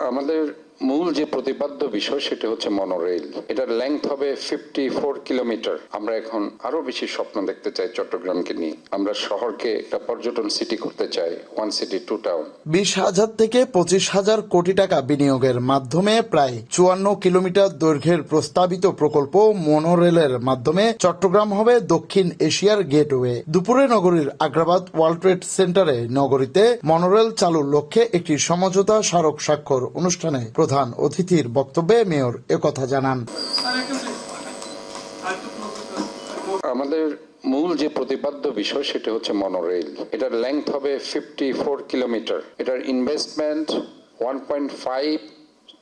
আমাদের মূল যে প্রতিপাদ্য বিষয় সেটা হচ্ছে মনোরেল এটার লেংথ হবে ফিফটি ফোর কিলোমিটার আমরা এখন আরও বেশি স্বপ্ন দেখতে চাই চট্টগ্রামকে নিয়ে। আমরা শহরকে একটা পর্যটন সিটি করতে চাই ওয়ান সিটি টু টাউন বিশ হাজার থেকে পঁচিশ হাজার কোটি টাকা বিনিয়োগের মাধ্যমে প্রায় চুয়ান্ন কিলোমিটার দৈর্ঘ্যের প্রস্তাবিত প্রকল্প মনোরেলের মাধ্যমে চট্টগ্রাম হবে দক্ষিণ এশিয়ার গেটওয়ে দুপুরে নগরীর আগ্রাবাদ ওয়ার্ল্ড ট্রেড সেন্টারে নগরীতে মনোরেল চালুর লক্ষ্যে একটি সমঝোতা স্মারক স্বাক্ষর অনুষ্ঠানে প্রধান অতিথির বক্তব্যে মেয়র একথা জানান। আমাদের মূল যে প্রতিপাদ্য বিষয় সেটা হচ্ছে মনোরেল এটার লেংথ হবে ফিফটি ফোর কিলোমিটার এটার investment one point five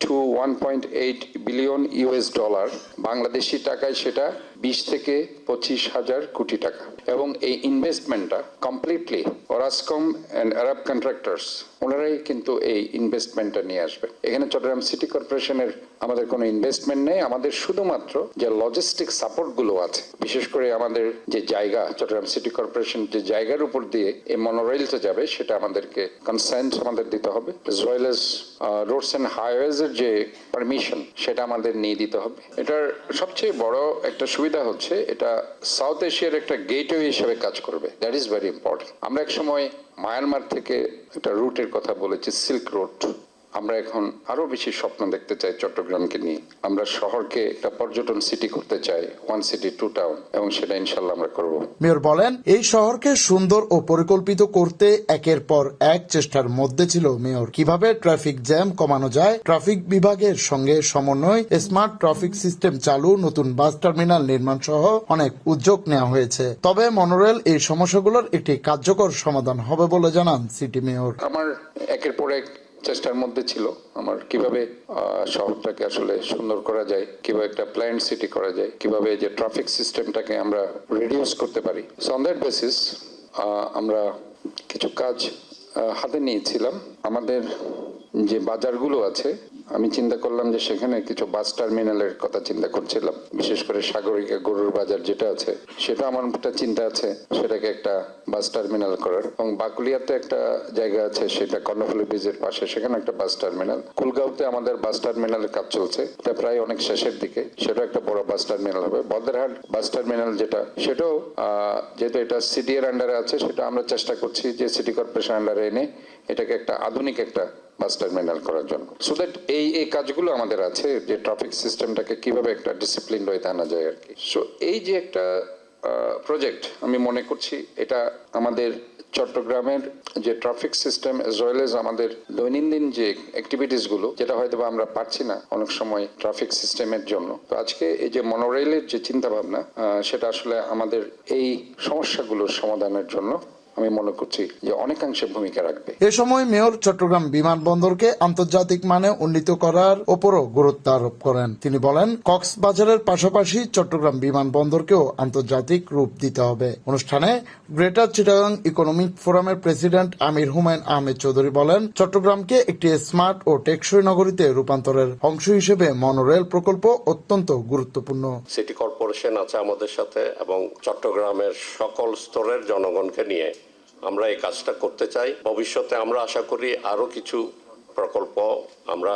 two one point eight billion US dollar Bangladeshi টাকায় সেটা বিশ থেকে পঁচিশ হাজার কোটি টাকা। এবং এই ইনভেস্টমেন্টটা completely Orascom and Arab contractors ওনারাই কিন্তু এই ইনভেস্টমেন্টটা নিয়ে আসবে। এখানে চট্টগ্রাম সিটি কর্পোরেশনের আমাদের কোনো ইনভেস্টমেন্ট নেই। আমাদের শুধুমাত্র যে লজিস্টিক সাপোর্টগুলো আছে, বিশেষ করে আমাদের যে জায়গা চট্টগ্রাম সিটি কর্পোরেশন যে জায়গার উপর দিয়ে এই মনোরেলটা যাবে, সেটা আমাদেরকে কনসেন্ট আমাদের দিতে হবে, as well as roads and highways এর যে পারমিশন সেটা আমাদের নিয়ে দিতে হবে। এটার সবচেয়ে বড় একটা সুবিধা হচ্ছে এটা সাউথ এশিয়ার একটা গেটওয়ে হিসেবে কাজ করবে। দ্যাট ইজ ভেরি ইম্পর্টেন্ট আমরা এক সময় মায়ানমার থেকে একটা রুটের কথা বলেছি সিল্ক রোড আমরা এখন আরও বেশি স্বপ্ন দেখতে চাই চট্টগ্রামকে নিয়ে। আমরা শহরকে একটা পর্যটন সিটি করতে চাই ওয়ান সিটি টু টাউন এবং সেটা ইনশাল্লাহ আমরা করব। মেয়র বলেন এই শহরকে সুন্দর ও পরিকল্পিত করতে একের পর এক চেষ্টার মধ্যে ছিল মেয়র। কীভাবে ট্রাফিক জ্যাম কমানো যায়? ট্রাফিক বিভাগের সঙ্গে সমন্বয় স্মার্ট ট্রাফিক সিস্টেম চালু নতুন বাস টার্মিনাল নির্মাণ সহ অনেক উদ্যোগ নেওয়া হয়েছে। তবে মনোরেল এই সমস্যাগুলোর একটি কার্যকর সমাধান হবে বলে জানান সিটি মেয়র। আমার একের পর এক চেষ্টার মধ্যে ছিল আমার কীভাবে শহরটাকে আসলে সুন্দর করা যায় কীভাবে একটা প্ল্যান সিটি করা যায় কীভাবে যে ট্রাফিক সিস্টেমটাকে আমরা রিডিউস করতে পারি। সন দ্যাট বেসিস আমরা কিছু কাজ হাতে নিয়েছিলাম। আমাদের যে বাজারগুলো আছে আমি চিন্তা করলাম যে সেখানে কিছু বাস টার্মিনালের কথা চিন্তা করছিলাম। বিশেষ করে সাগরিকা গরুর বাজার যেটা আছে, সেটা আমার একটা চিন্তা আছে। সেটাকে একটা বাস টার্মিনাল করার। এবং বাকুলিয়াতে একটা জায়গা আছে, সেটা কর্ণফুলি ব্রিজের পাশে। সেখানে একটা বাস টার্মিনাল কুলগাঁওতে আমাদের বাস টার্মিনালের কাজ চলছে। এটা প্রায় অনেক শেষের দিকে। সেটা একটা বড় বাস টার্মিনাল হবে। বদ্রহাট বাস টার্মিনাল যেটা, সেটাও যেহেতু এটা সিডি এর আন্ডারে আছে, সেটা আমরা চেষ্টা করছি যে সিটি কর্পোরেশন আন্ডারে এনে এটাকে একটা আধুনিক একটা বাস টার্মিনাল করার জন্য। সো দ্যাট এই এই কাজগুলো আমাদের আছে, যে ট্রাফিক সিস্টেমটাকে কীভাবে একটা ডিসিপ্লিন রয়েতে আনা যায় আর কি। সো এই যে একটা প্রজেক্ট আমি মনে করছি, এটা আমাদের চট্টগ্রামের যে traffic system as well as আমাদের দৈনন্দিন যে অ্যাক্টিভিটিসগুলো, যেটা হয়তো বা আমরা পারছি না অনেক সময় ট্রাফিক সিস্টেমের জন্য। তো আজকে এই যে মনোরেলের যে চিন্তা ভাবনা সেটা আসলে আমাদের এই সমস্যাগুলোর সমাধানের জন্য আমি মনে করছি যে অনেকাংশে ভূমিকা রাখবে। এ সময় মেয়র চট্টগ্রাম বিমানবন্দরকে আন্তর্জাতিক মানে উন্নীত করার ওপরও গুরুত্ব আরোপ করেন। তিনি বলেন কক্সবাজারের পাশাপাশি চট্টগ্রাম বিমানবন্দরকেও আন্তর্জাতিক রূপ দিতে হবে। অনুষ্ঠানে গ্রেটার চিটাগাং ইকোনমিক ফোরামের প্রেসিডেন্ট আমির হুমায়ুন আহমেদ চৌধুরী বলেন চট্টগ্রামকে একটি স্মার্ট ও টেকসই নগরীতে রূপান্তরের অংশ হিসেবে মনোরেল প্রকল্প অত্যন্ত গুরুত্বপূর্ণ। সিটি কর্পোরেশন আছে আমাদের সাথে এবং চট্টগ্রামের সকল স্তরের জনগণকে নিয়ে আমরা এই কাজটা করতে চাই। ভবিষ্যতে আমরা আশা করি আরও কিছু প্রকল্প আমরা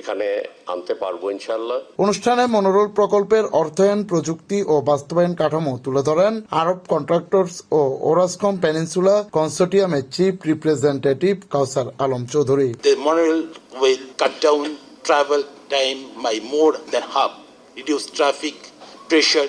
এখানে আনতে পারব ইনশাল্লাহ অনুষ্ঠানে মনোরল প্রকল্পের অর্থায়ন প্রযুক্তি ও বাস্তবায়ন কাঠামো তুলে ধরেন আরব কন্ট্রাক্টরস ও Orascom peninsula কনসোর্টিয়ামের chief representative Kawsar Alam Chowdhury. The monorail will cut down travel time by more than half, reduce traffic pressure,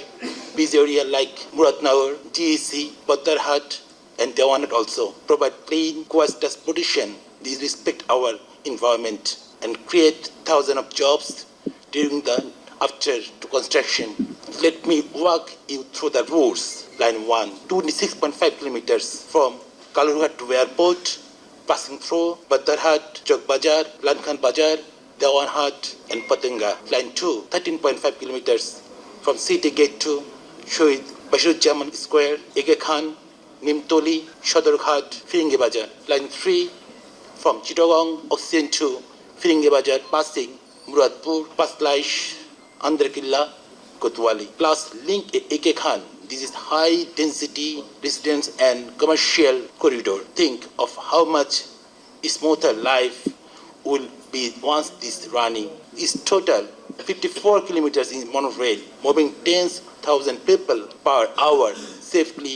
busy area like Muratnagar, GEC, Batarhat, and Dewanat also. Provide clean, cost transportation, these respect our environment, and create thousands of jobs during the after to construction. Let me walk you through the routes. Line 1, 26.5 kilometers from Kalurhat to airport, passing through Badarhat, Chowk Bajar, Lankhan Bajar, Dewanhat, and Patenga. Line 2, 13.5 kilometers from City Gate to Bashir Jaman Square, Ege Khan, Nimtoli, Shodorghat, Firingi Bajar. Line 3 from Chittagong, Oxygen to Firingi Bajar, passing Muradpur, Paslaish, Andrakilla, Kotwali. Plus link Eke Khan. This is high density residence and commercial corridor. Think of how much smoother life will be once this running is total 54 kilometers in monorail, moving tens thousand people per hour safely,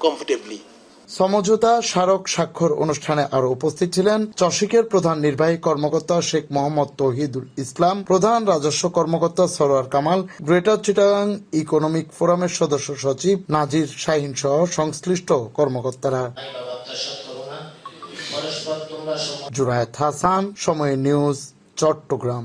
comfortably. সমঝোতা স্মারক স্বাক্ষর অনুষ্ঠানে আরও উপস্থিত ছিলেন চসিকের প্রধান নির্বাহী কর্মকর্তা শেখ মোহাম্মদ তৌহিদুল ইসলাম প্রধান রাজস্ব কর্মকর্তা সরোয়ার কামাল গ্রেটার চিটাগাং ইকোনমিক ফোরামের সদস্য সচিব নাজির শাহিন সহ সংশ্লিষ্ট কর্মকর্তারা জুরায়েত হাসান সময় নিউজ চট্টগ্রাম।